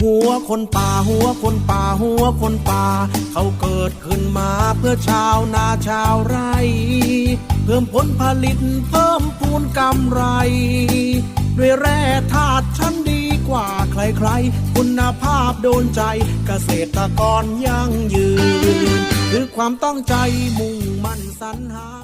หัวคนป่าหัวคนป่าหัวคนป่า เขาเกิดขึ้นมาเพื่อชาวนาชาวไร่ เพิ่มผลผลิตเพิ่มพูนกำไร ด้วยแร่ธาตุชั้นดีกว่าใครๆ คุณภาพโดนใจเกษตรกรยั่งยืน คือความตั้งใจมุ่งมั่นสรรหา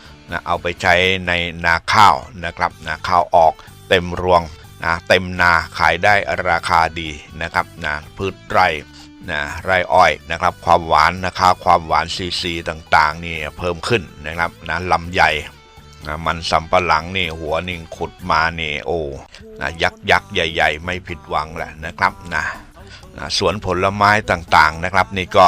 นะเอาไปใช้ในนาข้าวนะครับนาข้าวออกเต็มรวงนะเต็มนาขายได้ราคาดีนะครับนะพืชไร่นะไรอ้อยนะครับความหวานนะคะความหวานซีซีต่างๆนี่เพิ่มขึ้นนะครับนะลำใหญ่นะมันสำปะหลังนี่หัวนี่งขุดมานี่โอ้นะยักษ์ยักษ์ใหญ่ ๆ ไม่ผิดหวังแหละนะครับนะนะสวนผลไม้ต่างๆนะครับ นี่ก็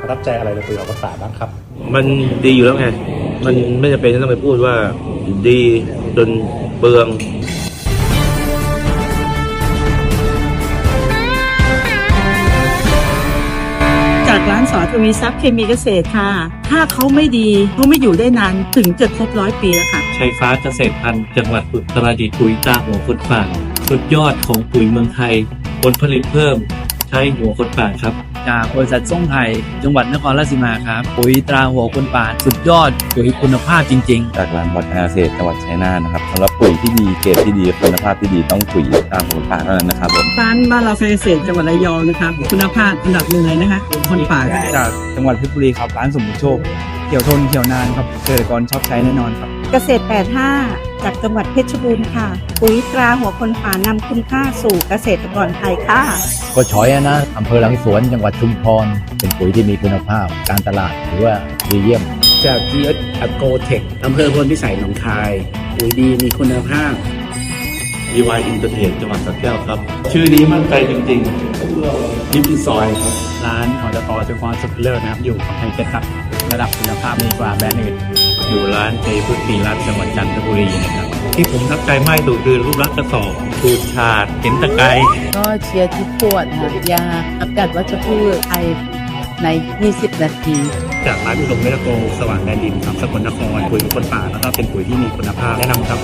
ประทับใจอะไรในปุ๋ยออกภาษาบ้างครับ มันดีอยู่แล้วไง มันไม่จำเป็นที่ต้องไปพูดว่าดีจนเปลือง จากร้านสอทวีทรัพย์เคมีเกษตรค่ะ ถ้าเขาไม่ดีเขาไม่อยู่ได้นานถึงจะครบร้อยปีแล้วค่ะ ชัยฟ้าเกษตรพันธุ์จังหวัดอุตรดิตถ์ปุ๋ยตาหัวคนป่าสุดยอดของปุ๋ยเมืองไทย ผลผลิตเพิ่ม ใช้หัวคนป่าครับ จากบริษัทส่งไทย จังหวัดนครราชสีมาครับ ปุ๋ยตราหัวคนป่าสุดยอดปุ๋ยคุณภาพจริง ๆ จากร้านวัฒนาเกษตรจังหวัดชัยนาทนะครับสำหรับปุ๋ยที่ดีเกรดที่ดีคุณภาพที่ดีต้องปุ๋ยตามหัวป่าเท่านั้นนะครับผมร้านบ้านเราเกษตรจังหวัดระยองนะคะคุณภาพอันดับหนึ่งเลยนะคะคนป่าจากจังหวัดเพชรบุรีครับร้านสมบูรณ์โชคเขียวทนเขียวนานครับเกษตรกรชอบใช้แน่นอนครับ เกษตร 85 จากจังหวัดเพชรบูรณ์ค่ะ ปุ๋ยตราหัวคนป่านำคุณค่าสู่เกษตรกรไทยค่ะ ก็ช้อยนะอำเภอหลังสวนจังหวัดชุมพร เป็นปุ๋ยที่มีคุณภาพ การตลาดถือว่าดีเยี่ยม จาก GS a g r o t e c h อำเภอพลพิสัยหนองคาย ปุ๋ยดีมีคุณภาพ EY Entertain จังหวัดสระแก้วครับ ชื่อนี้มั่นใจจริงๆยิปปี้ซอยครับร้านของจตจุพรสุดเลิศนะครับ อยู่กำแพงเพชรครับ ระดับคุณภาพดีกว่าแบรนด์อื่น อยู่ร้านเจพุทธีรัตน์จังหวัดจันทบุรีนะครับ ที่ผมทับใจมากที่สุดคือรูปลักษณ์กระสอบสูดฉาดเห็นตะไกรก็เชียร์ทุกขวดค่ะยาอักัดวัชพืชไทยใน 20 นาที จากร้านพิลมเมลโกสว่างแดนดินครับสกลนครปุ๋ยคนป่าแล้วก็เป็นปุ๋ยที่มีคุณภาพแนะนำครับ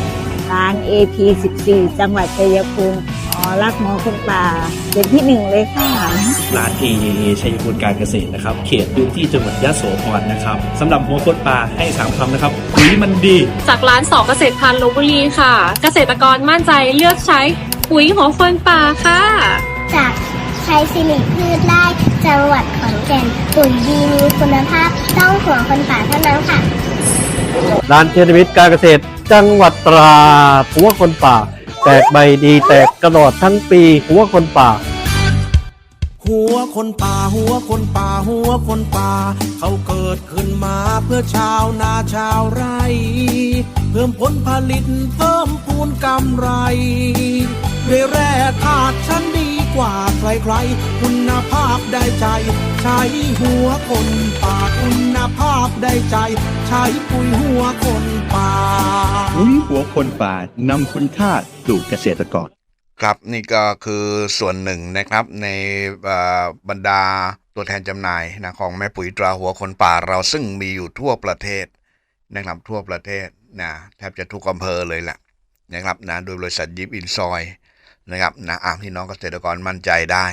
ร้าน AP 14 จังหวัดชัยภูมิอ๋อ รักหมอคนป่าเป็นที่หนึ่งเลยค่ะร้าน AAA ชัยภูมิการเกษตรนะครับ เขตพื้นที่จังหวัดยะโสธรนะครับสำหรับหัวโคตรปลาให้สามคำนะครับปุ๋ยมันดี จากร้านสองเกษตรพันธุ์ลบบุรีค่ะ เกษตรกรมั่นใจเลือกใช้ปุ๋ยหัวคนป่าค่ะ จากชัยสิริพืชไร่จังหวัดขอนแก่นปุ๋ยดีมีคุณภาพต้องหัวคนป่าเท่านั้นค่ะ ร้านเทนวิทย์การเกษตรจังหวัดตราดหัวคนป่า แตกใบดีแตกกระดดทั้งปีหัวคนป่า หัวคนป่า หัวคนป่า หัวคนป่า เขาเกิดขึ้นมาเพื่อชาวนาชาวไร่ เพิ่มผลผลิตเพิ่มพูนกำไรด้วยแร่ธาตุชั้นดี ว่าใครๆคุณภาพได้ใจ ใช้หัวคนป่าคุณภาพได้ใจ ใช้ปุ๋ยหัวคนป่าปุ๋ยหัวคนป่านำคุณค่าสู่เกษตรกรครับนี่ก็คือส่วนหนึ่งนะครับในเอ่อบรรดาตัวแทนจำหน่ายนะของแม่ปุ๋ยตราหัวคนป่าเราซึ่งมีอยู่ทั่วประเทศนะครับทั่วประเทศนะแทบจะทุกอำเภอเลยแหละนะครับนะโดยบริษัทยิปอินซอย นะครับนะอะพี่น้องเกษตรกรมั่นใจได้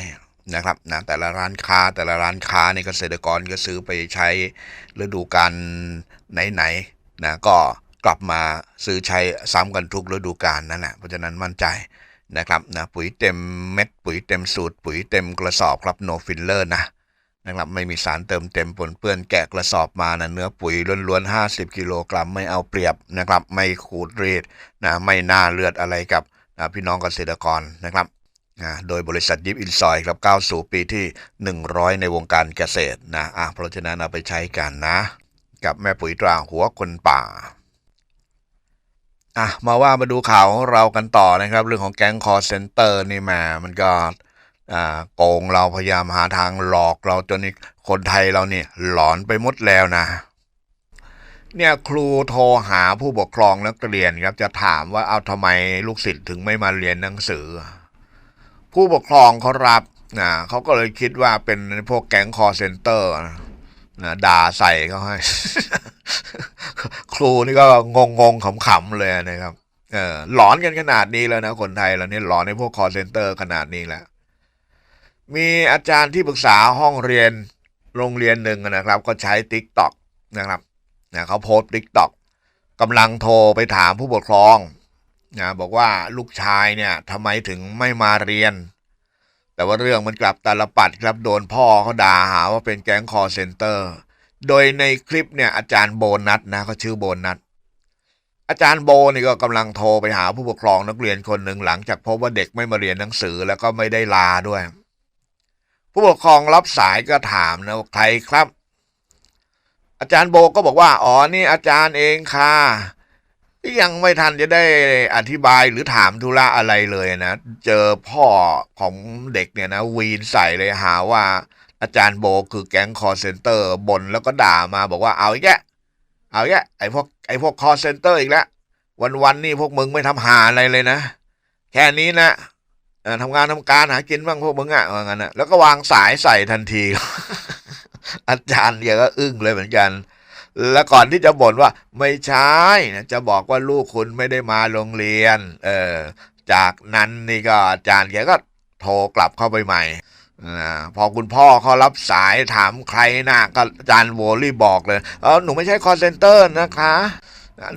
นะครับนะแต่ละร้านค้าแต่ละร้านค้าในเกษตรกรก็ซื้อไปใช้ฤดูกาลไหนๆนะก็กลับมาซื้อใช้ซ้ำกันทุกฤดูกาลนั่นแหละเพราะฉะนั้นมั่นใจนะครับนะปุ๋ยเต็มเม็ดปุ๋ยเต็มสูตร ปุ๋ยเต็มกระสอบครับโนฟิลเลอร์นะนะครับไม่มีสารเติมเต็มปนเปื้อนแกะกระสอบมานะเนื้อปุ๋ยล้วนๆ 50 กิโลกรัมไม่เอาเปรียบนะครับไม่ขูดรีดนะไม่น่าเลือดอะไรกับ นะพี่น้องเกษตรกรนะครับนะโดยบริษัทยิปอินซอยครับก้าวสู่ปีที่ 100 ในวงการเกษตรนะอะเพราะฉะนั้นเอาไปใช้กันนะ กับแม่ปุ๋ยตราหัวคนป่าอะมาว่ามาดูข่าวของเรากันต่อนะครับ เรื่องของแก๊งคอเซ็นเตอร์นี่แหมมันก็โกงเราพยายามหาทางหลอกเราจนนี่คนไทยเราเนี่ยหลอนไปหมดแล้วนะ เนี่ยครูโทรหาผู้ปกครองนักเรียนครับจะถามว่าเอาทำไมลูกศิษย์ถึงไม่มาเรียนหนังสือ ผู้ปกครองเขารับนะเขาก็เลยคิดว่าเป็นพวกแก๊งคอเซนเตอร์นะด่าใส่เขาให้ ครูนี่ก็งงงๆขำๆเลยนะครับเออหลอนกันขนาดนี้แล้วนะคนไทยเราเนี่ยหลอนในพวกคอเซนเตอร์ขนาดนี้แล้วมีอาจารย์ที่ปรึกษาห้องเรียนโรงเรียนหนึ่งนะครับ ก็ใช้ t ิ k t o k นะครับ นะเขาโพสต์ t ิ k t o k กำลังโทรไปถามผู้ปกครองนะบอกว่าลูกชายเนี่ยทำไมถึงไม่มาเรียน แต่ว่าเรื่องมันกลับตาลปัดครับโดนพ่อเขาด่าหาว่าเป็นแก๊งคอเซ็นเตอร์ โดยในคลิปเนี่ยอาจารย์โบนัสนะเขาชื่อโบนัสอาจารย์โบนี่ก็กำลังโทรไปหาผู้ปกครองนักเรียนคนหนึ่งหลังจากพบว่าเด็กไม่มาเรียนหนังสือแล้วก็ไม่ได้ลาด้วย ผู้ปกครองรับสายก็ถามนะว่าใครครับ อาจารย์โบก็บอกว่า อ๋อ นี่อาจารย์เองค่ะ ยังไม่ทันจะได้อธิบายหรือถามธุระอะไรเลยนะ เจอพ่อของเด็กเนี่ยนะ วีนใส่เลยหาว่า อาจารย์โบคือแก๊งคอร์เซนเตอร์บนแล้วก็ด่ามาบอกว่าเอาอีกแกเอาอีกแกไอพวกไอพวกคอร์เซนเตอร์อีกแล้ววันๆนี่พวกมึงไม่ทำหาอะไรเลยนะ แค่นี้นะทำงานทำการหากินบ้างพวกมึงอะว่างั้นนะแล้วก็วางสายใส่ทันที อาจารย์เดียก็อึ้งเลยเหมือนกัน แล้วก่อนที่จะบ่นว่า ไม่ใช่นะจะบอกว่าลูกคุณไม่ได้มาโรงเรียน เออ จากนั้นนี่ก็อาจารย์แกก็โทรกลับเข้าไปใหม่พอคุณพ่อเขารับสายถามใครนะก็อาจารย์โวลี่บอกเลยเออหนูไม่ใช่คอนเซนเตอร์นะคะ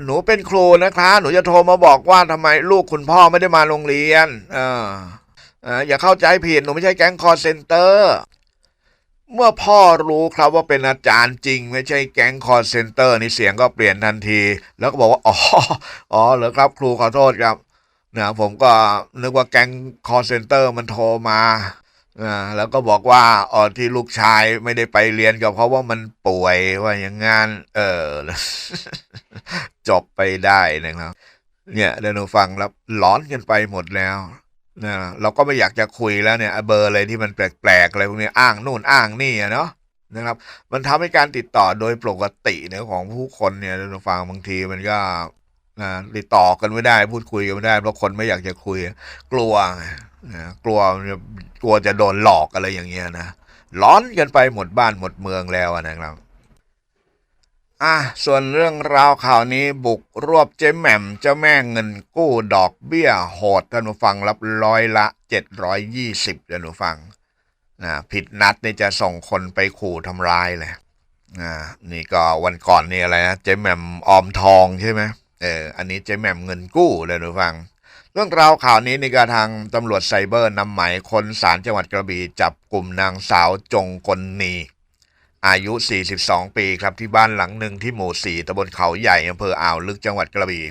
หนูเป็นครูนะคะ หนูจะโทรมาบอกว่าทำไมลูกคุณพ่อไม่ได้มาโรงเรียน เอออย่าเข้าใจผิดหนูไม่ใช่แก๊งคอเซนเตอร์ เมื่อพ่อรู้ครับว่าเป็นอาจารย์จริง ไม่ใช่แก๊งคอเซนเตอร์นี่เสียงก็เปลี่ยนทันที แล้วก็บอกว่าอ๋ออ๋อเหรอครับครูขอโทษครับนะผมก็นึกว่าแก๊งคอเซนเตอร์มันโทรมาอ่าแล้วก็บอกว่าอ๋อที่ลูกชายไม่ได้ไปเรียนก็เพราะว่ามันป่วยว่าอย่างงั้นเออ จบไปได้นะครับ เนี่ยเดี๋ยวหนูฟังแล้วหลอนกันไปหมดแล้ว นะเราก็ไม่อยากจะคุยแล้วเนี่ยเบอร์อะไรที่มันแปลกๆอะไรพวกนี้อ้างนู่นอ้างนี่อะเนาะนะครับ มันทำให้การติดต่อโดยปกติเนี่ยของผู้คนเนี่ยเดี๋ยวหนูฟังบางทีมันก็นะติดต่อกันไม่ได้ พูดคุยกันไม่ได้เพราะคนไม่อยากจะคุย กลัวนะกลัวกลัวจะโดนหลอกอะไรอย่างเงี้ยนะร้อนกันไปหมดบ้านหมดเมืองแล้วอะนะครับ อะส่วนเรื่องราวข่าวนี้บุกรวบเจ๊แหม่มเจ้าแม่เงินกู้ดอกเบี้ยโหดท่านผู้ฟังรับร้อยละเจ็ดร้อยยี่สิบท่านผู้ฟังนะผิดนัดนี่จะส่งคนไปขู่ทำร้ายเลยอ่านี่ก็วันก่อนนี่อะไรนะเจ๊แหม่มออมทองใช่ไหมเอออันนี้เจ๊แหม่มเงินกู้ท่านผู้ฟัง เรื่องราวข่าวนี้นี่ก็ทางตำรวจไซเบอร์นำหมายคนศาลจังหวัดกระบี่จับกลุ่มนางสาวจงกลนี อายุ 42 ปีครับที่บ้านหลังหนึ่งที่หมู่ 4ตำบลเขาใหญ่อำเภออ่าวลึกจังหวัดกระบี่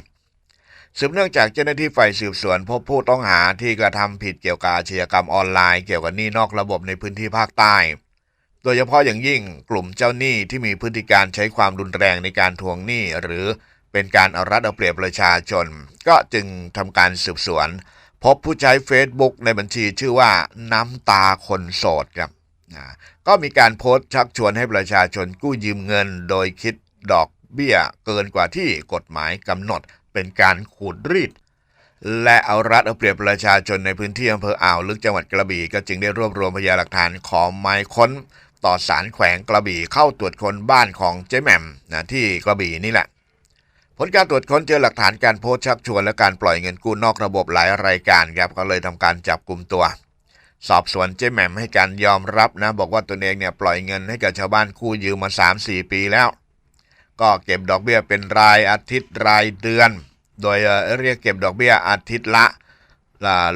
สืบเนื่องจากเจ้าหน้าที่ฝ่ายสืบสวนพบผู้ต้องหาที่กระทำผิดเกี่ยวกับอาชญากรรมออนไลน์เกี่ยวกับหนี้นอกระบบในพื้นที่ภาคใต้ โดยเฉพาะอย่างยิ่งกลุ่มเจ้าหนี้ที่มีพฤติการใช้ความรุนแรงในการทวงหนี้ หรือเป็นการเอารัดเอาเปรียบประชาชน ก็จึงทำการสืบสวน พบผู้ใช้ Facebook ในบัญชีชื่อว่าน้ำตาคนโสดครับ ก็มีการโพสต์ชักชวนให้ประชาชนกู้ยืมเงิน โดยคิดดอกเบี้ยเกินกว่าที่กฎหมายกำหนดเป็นการขูดรีด และเอารัดเอาเปรียบประชาชนในพื้นที่อำเภออ่าวลึกจังหวัดกระบี่ก็จึงได้รวบรวมพยานหลักฐานขอหมายค้น ต่อสารแขวงกระบี่เข้าตรวจค้นบ้านของเจ๊แหม่มนะที่กระบี่นี่แหละผลการตรวจค้นเจอหลักฐานการโพสชักชวนและการปล่อยเงินกู้นอกระบบหลายรายการครับก็เลยทำการจับกลุ่มตัว สอบสวนเจ๊แหม่มให้การยอมรับนะ บอกว่าตนเองเนี่ยปล่อยเงินให้กับชาวบ้านกู้ยืมมา 3-4 ปีแล้ว ก็เก็บดอกเบี้ยเป็นรายอาทิตย์รายเดือน โดยเอ่อเรียกเก็บดอกเบี้ยอาทิตย์ละ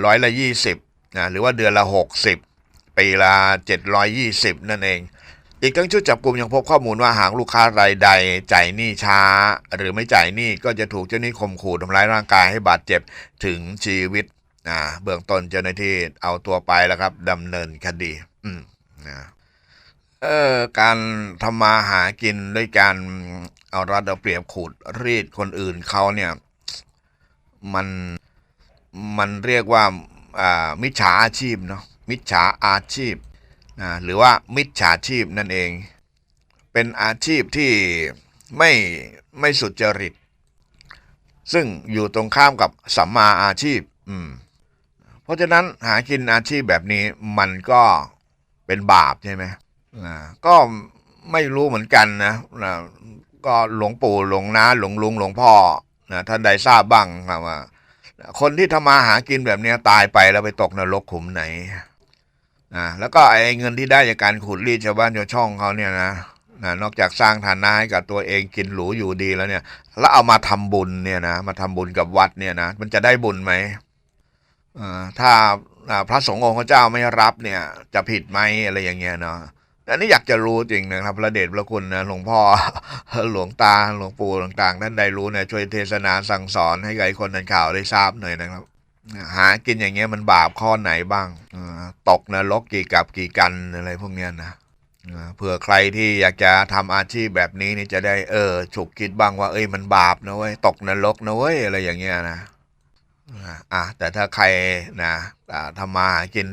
ร้อยละยี่สิบนะหรือว่าเดือนละ 60 ปีละ 720 นั่นเอง อีกทั้งชุดจับกลุ่มยังพบข้อมูลว่าหากลูกค้ารายใดจ่ายหนี้ช้า หรือไม่จ่ายหนี้ก็จะถูกเจ้าหนี้ข่มขู่ทำร้ายร่างกายให้บาดเจ็บถึงชีวิต อ่าเบื้องต้นเจ้าหน้าที่เอาตัวไปแล้วครับดำเนินคดี อืมนะเออการทำมาหากินด้วยการเอารัดเอาเปรียบขูดรีดคนอื่นเขาเนี่ย มันมันเรียกว่าอ่ามิจฉาอาชีพเนาะมิจฉาอาชีพอ่าหรือว่ามิจฉาชีพนั่นเอง เป็นอาชีพที่ไม่ไม่สุจริต ซึ่งอยู่ตรงข้ามกับสัมมาอาชีพ อืม เพราะฉะนั้นหากินอาชีพแบบนี้มันก็เป็นบาปใช่ไหมอ่าก็ไม่รู้เหมือนกันนะนะก็หลวงปู่หลวงน้าหลวงลุงหลวงพ่อนะท่านใดทราบบ้างครับว่า คนที่ทำมาหากินแบบเนี้ยตายไปแล้วไปตกนรกขุมไหนอ่าแล้วก็ไอ้เงินที่ได้จากการขูดรีดชาวบ้านชาวช่องเขาเนี่ยนะนะนอกจากสร้างฐานะให้กับตัวเองกินหรูอยู่ดีแล้วเนี่ย แล้วเอามาทำบุญเนี่ยนะมาทำบุญกับวัดเนี่ยนะมันจะได้บุญไหม ถ้าพระสงฆ์องค์เจ้าไม่รับเนี่ย จะผิดไหมอะไรอย่างเงี้ยเนาะอันนี้อยากจะรู้จริงนะครับ พระเดชพระคุณนะหลวงพ่อหลวงตาหลวงปู่ต่างๆท่านใดรู้เนี่ยช่วยเทศนาสั่งสอนให้กับไอ้คนนันข่าวได้ทราบหน่อยนะครับ หากินอย่างเงี้ยมันบาปข้อไหนบ้างตกนรกกี่กับกี่กันอะไรพวกเนี้ยนะเผื่อใครที่อยากจะทำอาชีพแบบนี้นี่จะได้เออฉุกคิดบ้างว่าเอ้ยมันบาปนะเว้ยตกนรกนะเว้ยอะไรอย่างเงี้ยนะ อะแต่ถ้าใครนะทำมากิน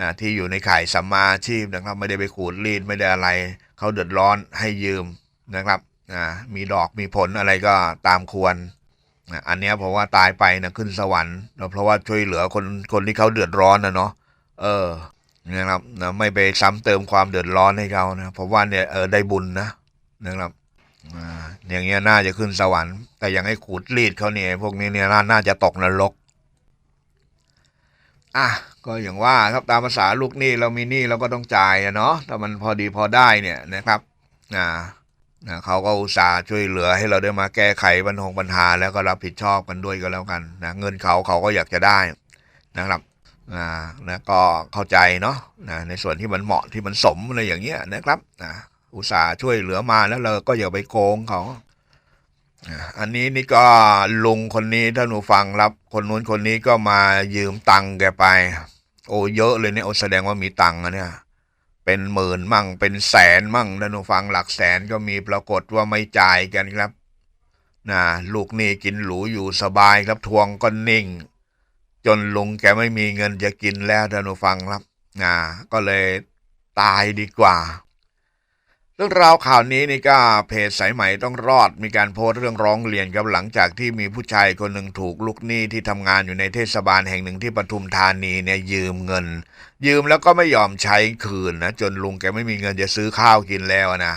นะที่อยู่ในข่ายสัมมาอาชีพนะครับ ไม่ได้ไปขูดรีดไม่ได้อะไร เขาเดือดร้อนให้ยืมนะครับอ่ามีดอกมีผลอะไรก็ตามควรนะอันนี้ยผมว่าตายไปนะขึ้นสวรรค์นะเพราะว่าช่วยเหลือคนคนที่เขาเดือดร้อนนะเนาะเออนะครับนะไม่ไปซ้ำเติมความเดือดร้อนให้เขานะผมว่าเนี่ยเออได้บุญนะนะครับ อย่างเงี้ยน่าจะขึ้นสวรรค์ แต่ยังให้ขูดรีดเขาเนี่ยพวกนี้เนี่ยน่าจะตกนรกอะก็อย่างว่าครับตามภาษาลูกหนี้เรามีหนี้เราก็ต้องจ่ายอะเนาะถ้ามันพอดีพอได้เนี่ยนะครับอ่านะเขาก็อุตส่าห์ช่วยเหลือให้เราได้มาแก้ไขปัญหาปัญหา แล้วก็รับผิดชอบกันด้วยก็แล้วกันนะเงินเขาเขาก็อยากจะได้นะครับอ่านะก็เข้าใจเนาะนะในส่วนที่มันเหมาะที่มันสมอะไรอย่างเงี้ยนะครับนะ อุตส่าห์ช่วยเหลือมาแล้วเราก็อย่าไปโกงเขาอันนี้นี่ก็ลุงคนนี้ถ้าหนูฟังรับ คนนู้นคนนี้ก็มายืมตังค์แกไป โอ้เยอะเลยเนี่ยโอ้แสดงว่ามีตังค์อะเนี่ย เป็นหมื่นมั่ง เป็นแสนมั่งท่านผู้ฟังหลักแสนก็มีปรากฏว่าไม่จ่ายกันครับนะลูกนี้กินหรูอยู่สบายครับทวงก็นิ่ง จนลุงแกไม่มีเงินจะกินแล้วท่านผู้ฟังครับนะก็เลยตายดีกว่า เรื่องราวข่าวนี้นี่ก็เพจสายใหม่ต้องรอดมีการโพสต์เรื่องร้องเรียนครับหลังจากที่มีผู้ชายคนหนึ่งถูกลูกหนี้ที่ทำงานอยู่ในเทศบาลแห่งหนึ่งที่ปทุมธานีเนี่ยยืมเงิน ยืมแล้วก็ไม่ยอมใช้คืนนะจนลุงแกไม่มีเงินจะซื้อข้าวกินแล้วนะ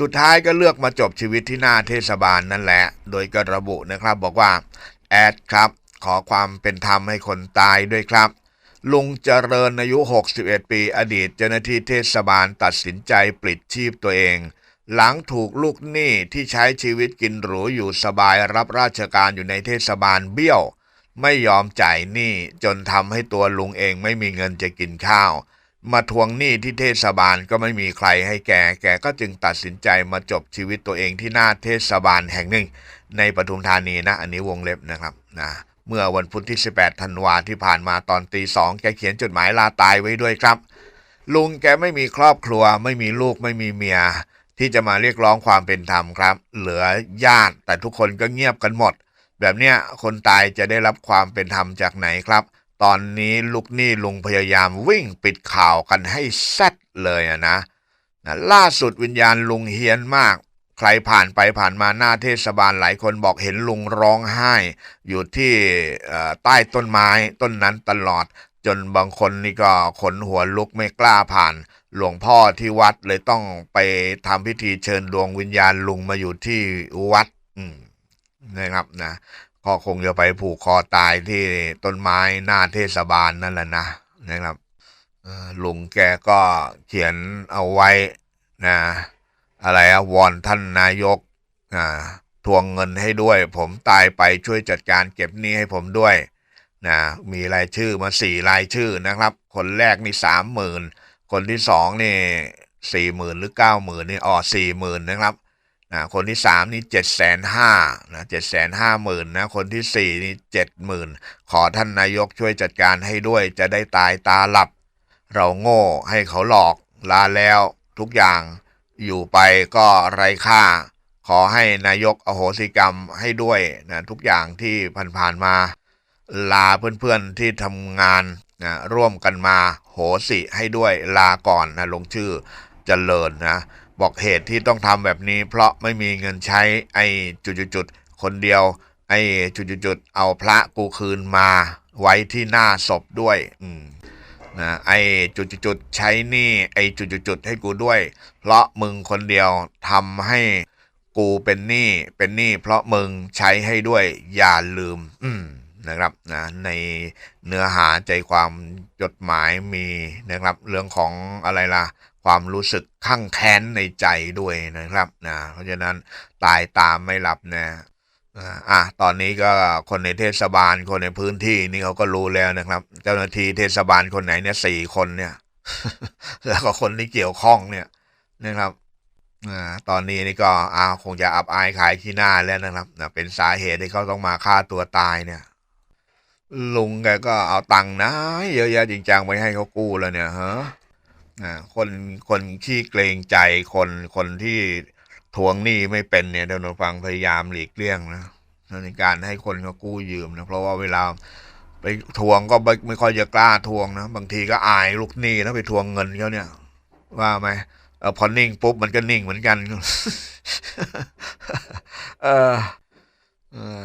สุดท้ายก็เลือกมาจบชีวิตที่หน้าเทศบาลนั่นแหละ โดยก็ระบุนะครับบอกว่าแอดครับ ขอความเป็นธรรมให้คนตายด้วยครับ ลุงเจริญอายุ 61 ปีอดีตเจ้าหน้าที่เทศบาลตัดสินใจปลิดชีพตัวเอง หลังถูกลูกหนี้ที่ใช้ชีวิตกินหรูอยู่สบายรับราชการอยู่ในเทศบาลเบี้ยว ไม่ยอมจ่ายหนี้จนทำให้ตัวลุงเองไม่มีเงินจะกินข้าว มาทวงหนี้ที่เทศบาลก็ไม่มีใครให้แกแกก็จึงตัดสินใจมาจบชีวิตตัวเองที่หน้าเทศบาลแห่งหนึ่ง ในปทุมธานีนะ อันนี้วงเล็บนะครับนะ เมื่อวันพุธที่ 18 ธันวาที่ผ่านมาตอนตีสองแกเขียนจดหมายลาตายไว้ด้วยครับ ลุงแกไม่มีครอบครัว ไม่มีลูกไม่มีเมีย ที่จะมาเรียกร้องความเป็นธรรมครับ เหลือญาติแต่ทุกคนก็เงียบกันหมด แบบเนี้ยคนตายจะได้รับความเป็นธรรมจากไหนครับ ตอนนี้ลูกหนี้ลุงพยายามวิ่งปิดข่าวกันให้แซดเลยนะนะล่าสุดวิญญาณลุงเฮียนมาก ใครผ่านไปผ่านมาหน้าเทศบาลหลายคนบอกเห็นลุงร้องไห้ อยู่ที่ใต้ต้นไม้ต้นนั้นตลอด จนบางคนนี่ก็ขนหัวลุกไม่กล้าผ่าน หลวงพ่อที่วัดเลยต้องไปทำพิธีเชิญดวงวิญญาณลุงมาอยู่ที่วัดนะครับนะก็คงจะไปผูกคอตายที่ต้นไม้หน้าเทศบาลนั่นแหละนะนะครับลุงแกก็เขียนเอาไว้นะ อะไรอะวอนท่านนายกอ่าทวงเงินให้ด้วย ผมตายไปช่วยจัดการเก็บหนี้ให้ผมด้วยนะมีรายชื่อมาสี่รายชื่อนะครับ คนแรกนี่สามหมื่นคนที่สองนี่สี่หมื่นหรือเก้าหมื่นนี่อ๋อสี่หมื่นนะครับนะคนที่สามนี่เจ็ดแสนห้านะเจ็ดแสนห้าหมื่นนะคนที่สี่นี่เจ็ดหมื่นขอท่านนายกช่วยจัดการให้ด้วย จะได้ตายตาหลับ เราโง่ให้เขาหลอกลาแล้วทุกอย่าง อยู่ไปก็ไร้ค่า ขอให้นายกอโหสิกรรมให้ด้วยนะทุกอย่างที่ผ่านๆมา ลาเพื่อนๆที่ทำงานนะร่วมกันมาโหสิให้ด้วยลาก่อนนะลงชื่อเจริญนะ บอกเหตุที่ต้องทำแบบนี้ เพราะไม่มีเงินใช้ไอ้จุดๆคนเดียว ไอ้จุดๆๆเอาพระกูคืนมาไว้ที่หน้าศพด้วย อืม นะไอ้จุดๆใช้นี่ไอ้จุดๆให้กูด้วย เพราะมึงคนเดียวทำให้กูเป็นหนี้เป็นหนี้เพราะมึงใช้ให้ด้วยอย่าลืม อืมนะครับนะในเนื้อหาใจความจดหมายมีนะครับ เรื่องของอะไรล่ะ ความรู้สึกข้างแค้นในใจด้วยนะครับนะเพราะฉะนั้นตายตามไม่หลับนะ อ่าอะตอนนี้ก็คนในเทศบาลคนในพื้นที่นี่เขาก็รู้แล้วนะครับ เจ้าหน้าที่เทศบาลคนไหนเนี่ยสี่คนเนี่ย แล้วก็คนที่เกี่ยวข้องเนี่ยนะครับอ่าตอนนี้นี่ก็อ้าคงจะอับอายขายขี้หน้าแล้วนะครับนะเป็นสาเหตุที่เขาต้องมาฆ่าตัวตายเนี่ย ลุงแกก็เอาตังค์นะเยอะแยะจริงจังไปให้เขากู้แล้วเนี่ยฮะอ่าคนคนขี้เกรงใจคนคนที่ ทวงหนี้ไม่เป็นเนี่ยเดี๋ยวหนูฟังพยายามหลีกเลี่ยงนะในการให้คนเขากู้ยืมนะเพราะว่าเวลาไปทวงก็ไม่ไม่ค่อยจะกล้าทวงนะบางทีก็อายลูกหนี้นะไปทวงเงินเขาเนี่ยว่าไหมเออพอนิ่งปุ๊บมันก็นิ่งเหมือนกัน เออเออ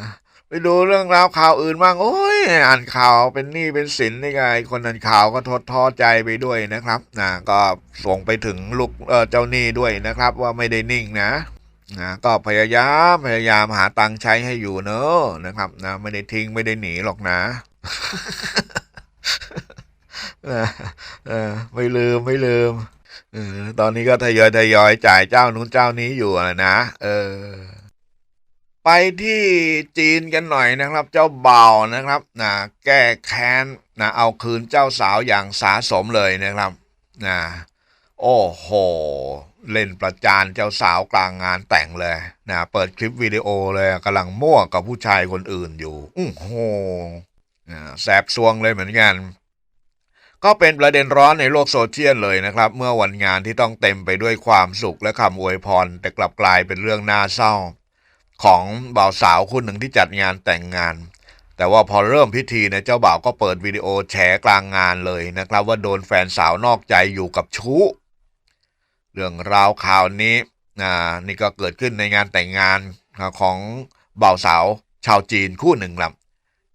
ไปดูเรื่องราวข่าวอื่นบ้างโอ้ยอ่านข่าวเป็นหนี้เป็นสินนี่ไงคนอ่านข่าวก็ทดท้อใจไปด้วยนะครับนะก็ส่งไปถึงลูกเออเจ้าหนี้ด้วยนะครับ ว่าไม่ได้นิ่งนะนะก็พยายามพยายามหาตังค์ใช้ให้อยู่เนอะนะครับนะไม่ได้ทิ้งไม่ได้หนีหรอกนะเออไม่ลืมไม่ลืมเออตอนนี้ก็ทยอยทยอยจ่ายเจ้านู้นเจ้านี้อยู่นะ เออ ไปที่จีนกันหน่อยนะครับ เจ้าเบานะครับนะแก้แค้นนะเอาคืนเจ้าสาวอย่างสาสมเลยนะครับนะโอ้โห เล่นประจานเจ้าสาวกลางงานแต่งเลยนะเปิดคลิปวิดีโอเลยกำลังมั่วกับผู้ชายคนอื่นอยู่อู้โหนะแสบซวงเลยเหมือนกันก็เป็นประเด็นร้อนในโลกโซเชียลเลยนะครับ เมื่อวันงานที่ต้องเต็มไปด้วยความสุขและคำอวยพร แต่กลับกลายเป็นเรื่องน่าเศร้า ของบ่าวสาวคู่หนึ่งที่จัดงานแต่งงาน แต่ว่าพอเริ่มพิธีเนี่ยเจ้าบ่าวก็เปิดวิดีโอแฉกลางงานเลยนะครับ ว่าโดนแฟนสาวนอกใจอยู่กับชู้ เรื่องราวข่าวนี้นี่ก็เกิดขึ้นในงานแต่งงานของบ่าวสาวชาวจีนคู่หนึ่งครับ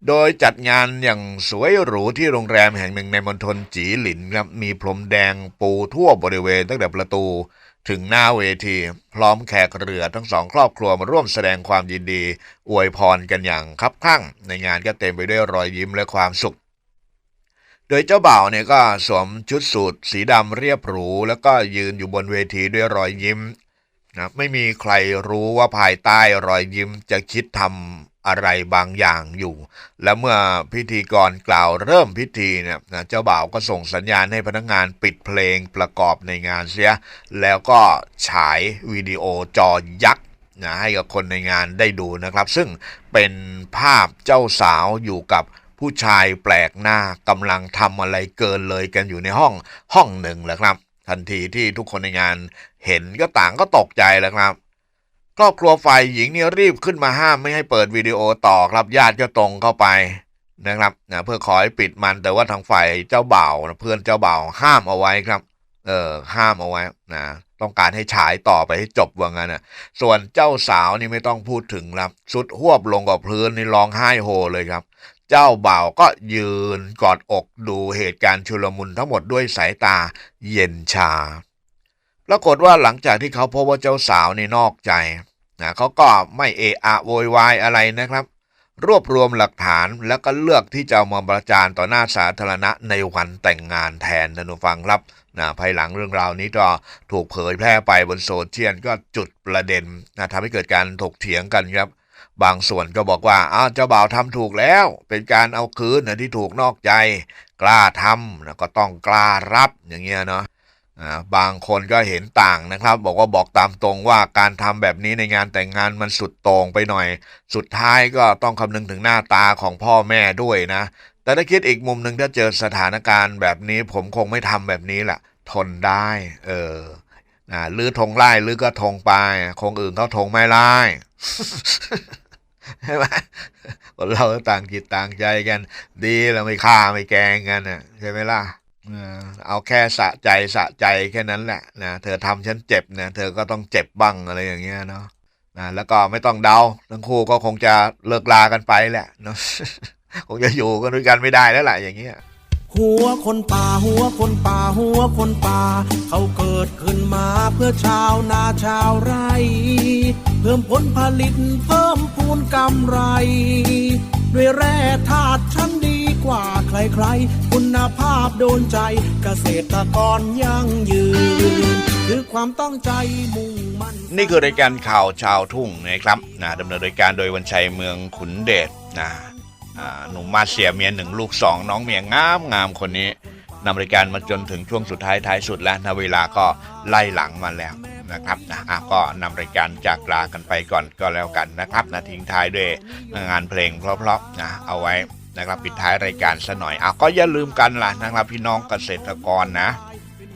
โดยจัดงานอย่างสวยหรูที่โรงแรมแห่งหนึ่งในมณฑลจีหลินครับมีพรมแดงปูทั่วบริเวณตั้งแต่ประตู ถึงหน้าเวที พร้อมแขกเรือทั้งสองครอบครัวมาร่วมแสดงความยินดี อวยพรกันอย่างคับข้างในงานก็เต็มไปด้วยรอยยิ้มและความสุข โดยเจ้าบ่าวเนี่ยก็สวมชุดสูทสีดำเรียบหรู แล้วก็ยืนอยู่บนเวทีด้วยรอยยิ้ม นะไม่มีใครรู้ว่าภายใต้รอยยิ้มจะคิดทำอะไรบางอย่างอยู่ และเมื่อพิธีกรกล่าวเริ่มพิธีเนี่ยนะเจ้าบ่าวก็ส่งสัญญาณให้พนักงานปิดเพลงประกอบในงานเสีย แล้วก็ฉายวิดีโอจอยักษ์นะให้กับคนในงานได้ดูนะครับ ซึ่งเป็นภาพเจ้าสาวอยู่กับผู้ชายแปลกหน้ากำลังทำอะไรเกินเลยกันอยู่ในห้องห้องหนึ่งแหละครับ ทันทีที่ทุกคนในงานเห็นก็ต่างก็ตกใจแล้วครับ ครอบครัวฝ่ายหญิงเนี่ยรีบขึ้นมาห้ามไม่ให้เปิดวิดีโอต่อครับญาติก็ตรงเข้าไปนะครับนะเพื่อขอให้ปิดมันแต่ว่าทางฝ่ายเจ้าบ่าวเพื่อนเจ้าบ่าวห้ามเอาไว้ครับ เออห้ามเอาไว้นะ ต้องการให้ฉายต่อไปให้จบว่างั้นนะส่วนเจ้าสาวนี่ไม่ต้องพูดถึงครับสุดหวบลงกับพื้นนี่ร้องไห้โฮเลยครับ เจ้าบ่าวก็ยืนกอดอกดูเหตุการณ์ชุลมุนทั้งหมดด้วยสายตาเย็นชาปรากฏว่าหลังจากที่เขาพบว่าเจ้าสาวนี่นอกใจนะเขาก็ไม่เอะอะโวยวายอะไรนะครับ รวบรวมหลักฐานแล้วก็เลือกที่จะเอมาประจานต่อหน้าสาธารณะในวันแต่งงานแทนท่านผู้ฟังครับนะภายหลังเรื่องราวนี้ก็ถูกเผยแพร่ไปบนโซเชียลก็จุดประเด็นนะทำให้เกิดการถกเถียงกันครับ บางส่วนก็บอกว่าอ้าวเจ้าบ่าวทำถูกแล้ว เป็นการเอาคืนนะที่ถูกนอกใจ กล้าทำนะก็ต้องกล้ารับอย่างเงี้ยเนาะ อ่าบางคนก็เห็นต่างนะครับ บอกว่าบอกตามตรงว่าการทำแบบนี้ในงานแต่งงานมันสุดโต่งไปหน่อย สุดท้ายก็ต้องคำนึงถึงหน้าตาของพ่อแม่ด้วยนะ แต่ถ้าคิดอีกมุมหนึ่งถ้าเจอสถานการณ์แบบนี้ ผมคงไม่ทำแบบนี้แหละทนได้ เออนะหรือทงไล่หรือก็ทงไป คงอื่นเขาทงไม่ไล่ใช่ไหมคนเราต่างจิตต่างใจกัน ดีเราไม่ฆ่าไม่แกงกันน่ะใช่ไหมล่ะ เอาแค่สะใจสะใจแค่นั้นแหละนะเธอทำฉันเจ็บนะเธอก็ต้องเจ็บบ้างอะไรอย่างเงี้ยเนาะนะแล้วก็ไม่ต้องเดาทั้งคู่ก็คงจะเลิกลากันไปแหละเนาะคงจะอยู่กันด้วยกันไม่ได้แล้วแหละอย่างเงี้ยหัวคนป่าหัวคนป่าหัวคนป่า เขาเกิดขึ้นมาเพื่อชาวนาชาวไร่ เพิ่มผลผลิตเพิ่มพูนกำไร ด้วยแร่ธาตุชั้นดี กว่าใครๆ คุณภาพโดนใจเกษตรกรยั่งยืนคือความตั้งใจมุ่งมั่นนี่คือรายการข่าวชาวทุ่งนะครับนะดำเนินรายการโดยวันชัยเมืองขุนเดชนะหนุ่มมาเสียเมียหนึ่งลูกสองน้องเมียงามงามคนนี้นำรายการมาจนถึงช่วงสุดท้ายท้ายสุดแล้วนะเวลาก็ไล่หลังมาแล้วนะครับนะอะก็นำรายการจากลากันไปก่อนก็แล้วกันนะครับนะทิ้งท้ายด้วยงานเพลงเพราะๆนะเอาไว้ นะครับปิดท้ายรายการซะหน่อยอะก็อย่าลืมกันล่ะนะครับพี่น้องเกษตรกรนะ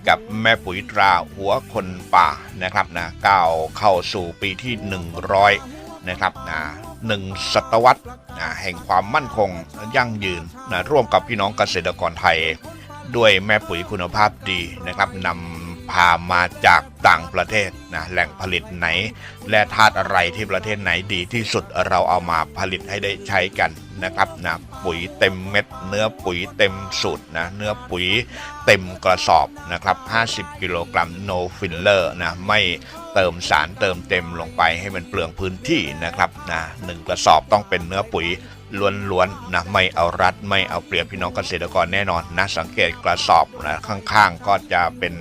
กับแม่ปุ๋ยตราหัวคนป่านะครับนะก้าวเข้าสู่ปีที่ 100 นะครับนะหนึ่งศตวรรษนะแห่งความมั่นคงยั่งยืนนะร่วมกับพี่น้องเกษตรกรไทย ด้วยแม่ปุ๋ยคุณภาพดีนะครับนำ พามาจากต่างประเทศนะแหล่งผลิตไหน และธาตุอะไรที่ประเทศไหนดีที่สุดเราเอามาผลิตให้ได้ใช้กันนะครับนะปุ๋ยเต็มเม็ด เนื้อปุ๋ยเต็มสูตรนะเนื้อปุ๋ยเต็มกระสอบนะครับ 50 กิโลกรัม no filler นะไม่เติมสารเติมเต็มลงไปให้มันเปลืองพื้นที่นะครับนะหนึ่งกระสอบต้องเป็นเนื้อปุ๋ย ล้วนๆนะไม่เอารัดไม่เอาเปรียบพี่น้องเกษตรกรแน่นอนนะสังเกตกระสอบนะข้างๆ ก็จะเป็น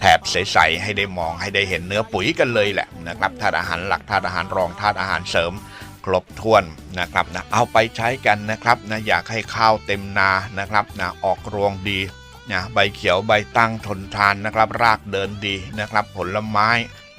แถบใสๆให้ได้มองให้ได้เห็นเนื้อปุ๋ยกันเลยแหละนะครับธาตุอาหารหลักธาตุอาหารรองธาตุอาหารเสริมครบถ้วนนะครับนะเอาไปใช้กันนะครับนะอยากให้ข้าวเต็มนานะครับนะออกรวงดีนะใบเขียวใบตั้งทนทานนะครับ รากเดินดีนะครับ ผลไม้